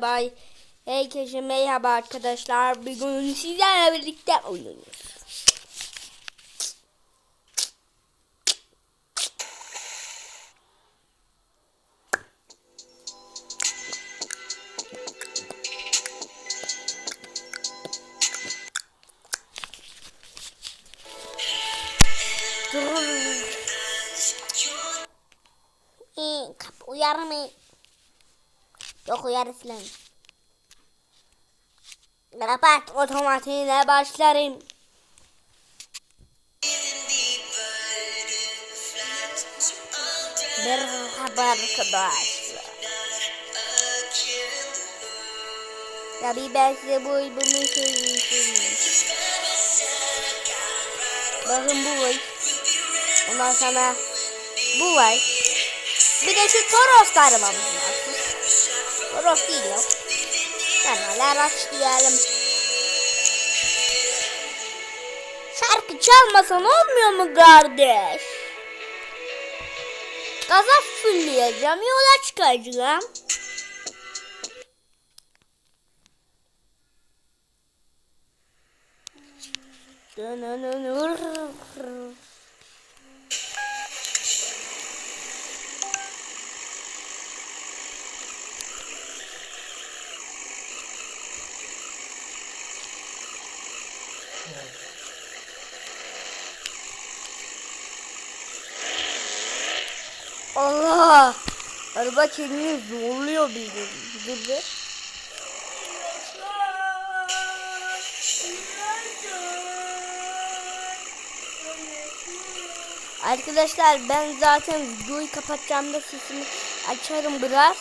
Bay. Herkese merhaba arkadaşlar. Bugün sizlerle birlikte oynuyoruz. Kapı uyar mı? Yok uyarı filan. Kapat otomatiğine başlarım. Merhaba arkadaşlar. Tabii ben size bu albümü söyleyeyim. Bakın bu var. Ondan sonra bu var. Bir de şu Toros arabamız var. Toros değil yok. Kanalar açlayalım. Şarkı çalmasan olmuyor mu kardeş? Gaza fulleyeceğim, yola çıkacağım. Dönönönür. Allah! Araba kendini zorluyor bildiğin. Be. Arkadaşlar ben zaten videoyu kapatacağım da sesimi açarım biraz.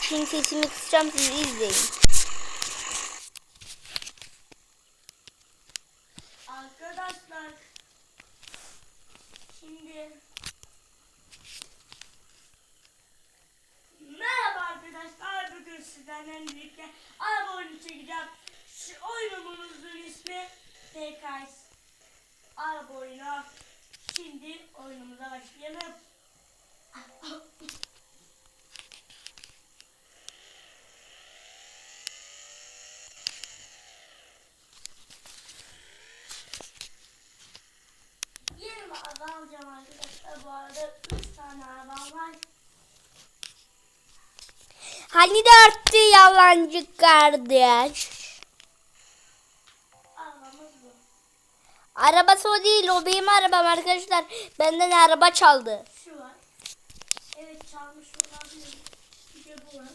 Şimdi sesimi kısacağım siz izleyin. Arkadaşlar şimdi Merhaba arkadaşlar bugün sizlerle birlikte araba oyunu çekeceğim. Şu oyunumuzun ismi TKS Araba oyunu. Şimdi oyunumuza başlayalım. Yeni bir araba alacağım arkadaşlar. Bu arada 3 tane arabam var. Hani dörttü yalancı kardeş. Arabamız bu. Arabası o değil o benim arabam arkadaşlar. Benden araba çaldı. Şu var. Evet çalmış olabilir. Bir de bu var.